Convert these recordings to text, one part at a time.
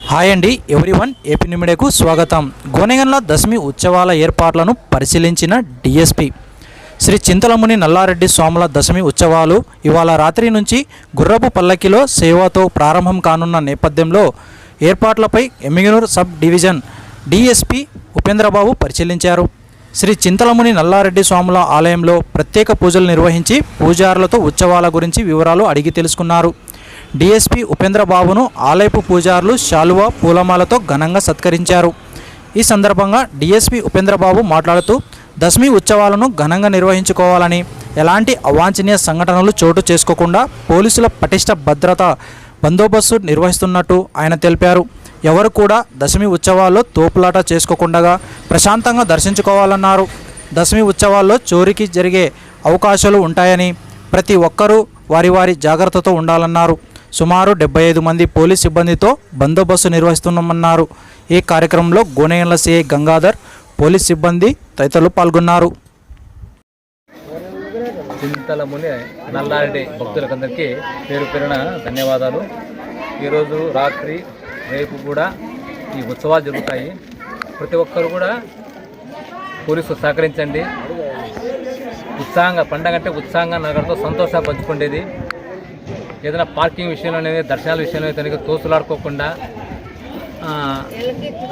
Hi అండి everyone AP నిమిడేకు స్వాగతం. గోనెగన్ల దశమి ఉత్సవాల ఏర్పాట్లను పరిశీలించిన డిఎస్పి శ్రీ చింతలముని నల్లారెడ్డి స్వాముల దశమి ఉత్సవాలు ఇవాళ రాత్రి నుంచి గుర్రపు పల్లకిలో సేవతో ప్రారంభం కానున్న నేపథ్యంలో ఏర్పాట్లపై Emmiganur sub division DSP Upendrababu పరిశీలించారు. శ్రీ చింతలముని నల్లారెడ్డి స్వాముల ఆలయంలో ప్రత్యేక పూజలు నిర్వహించి పూజారులతో ఉత్సవాల గురించి వివరాలు అడిగి తెలుసుకున్నారు. డిఎస్పి ఉపేంద్రబాబును ఆలయపు పూజారులు శాలువా పూలమాలతో ఘనంగా సత్కరించారు. ఈ సందర్భంగా డిఎస్పి ఉపేంద్రబాబు మాట్లాడుతూ దశమి ఉత్సవాలను ఘనంగా నిర్వహించుకోవాలని ఎలాంటి అవాంఛనీయ సంఘటనలు చోటు చేసుకోకుండా పోలీసుల పటిష్ట భద్రత బందోబస్తు నిర్వహిస్తున్నట్టు ఆయన తెలిపారు. ఎవరు కూడా దశమి ఉత్సవాల్లో తోపులాట చేసుకోకుండా ప్రశాంతంగా దర్శించుకోవాలన్నారు. దశమి ఉత్సవాల్లో చోరీకి జరిగే అవకాశాలు ఉంటాయని ప్రతి ఒక్కరూ వారి వారి జాగ్రత్తతో ఉండాలన్నారు. సుమారు డెబ్బై ఐదు మంది పోలీస్ సిబ్బందితో బందోబస్తు నిర్వహిస్తున్నామన్నారు. ఈ కార్యక్రమంలో గోనేయంల సిఐ గంగాధర్ పోలీస్ సిబ్బంది తదితరులు పాల్గొన్నారు. చింతలముని నల్లారెడ్డి భక్తులకందరికీ పేరు పేరున ధన్యవాదాలు. ఈరోజు రాత్రి రేపు కూడా ఈ ఉత్సవాలు జరుగుతాయి. ప్రతి ఒక్కరు కూడా పోలీసులు సహకరించండి. ఉత్సాహంగా పండగ అంటే ఉత్సాహంగా నగరంతో సంతోషంగా పంచుకుండేది ఏదైనా పార్కింగ్ విషయంలో అనేది దర్శనాల విషయంలో తనకి తోసులాడుకోకుండా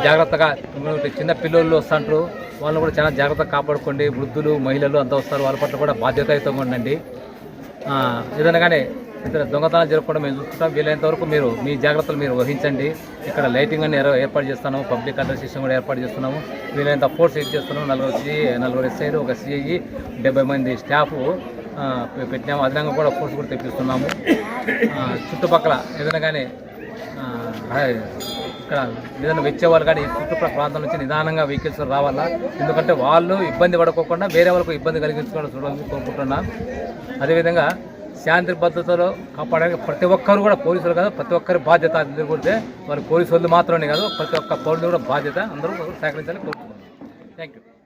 జాగ్రత్తగా చిన్న పిల్లలు వస్తుంటారు. వాళ్ళని కూడా చాలా జాగ్రత్తగా కాపాడుకోండి. వృద్ధులు మహిళలు అంతా వస్తారు. వాళ్ళ పట్ల కూడా బాధ్యతాయుతంగా ఉండండి. ఏదైనా కానీ ఇక్కడ దొంగతనాలు జరగకుండా మేము చూసుకుంటాం. వీలైనంత వరకు మీరు మీ జాగ్రత్తలు మీరు వహించండి. ఇక్కడ లైటింగ్ అని ఏర్పాటు చేస్తున్నాము. పబ్లిక్ అడ్రస్ సిస్టమ్ కూడా ఏర్పాటు చేస్తున్నాము. వీలైనంత ఫోర్స్ యూజ్ చేస్తున్నాము. నలుగురు సిఐ నలుగురు ఎస్ఐ ఒక సిఐ డెబ్బై మంది స్టాఫ్ పెట్టినాము. అదనంగా కూడా ఫోర్స్ కూడా తెప్పిస్తున్నాము. చుట్టుపక్కల ఏదైనా కానీ ఇక్కడ ఏదైనా వచ్చేవాళ్ళు కానీ ఈ చుట్టుపక్కల ప్రాంతం నుంచి నిదానంగా వెహికల్స్ రావాలా? ఎందుకంటే వాళ్ళు ఇబ్బంది పడుకోకుండా వేరే వాళ్ళకు ఇబ్బంది కలిగించుకోవడం చూడాలని కోరుకుంటున్నాం. అదేవిధంగా శాంతి భద్రతలో కాపాడడానికి ప్రతి ఒక్కరు కూడా పోలీసులు కాదు ప్రతి ఒక్కరి బాధ్యత అది మరి పోలీసు వాళ్ళు మాత్రమే కాదు ప్రతి ఒక్క పౌరులు కూడా బాధ్యత అందరూ సహకరించాలని కోరుకుంటున్నాను థ్యాంక్ యూ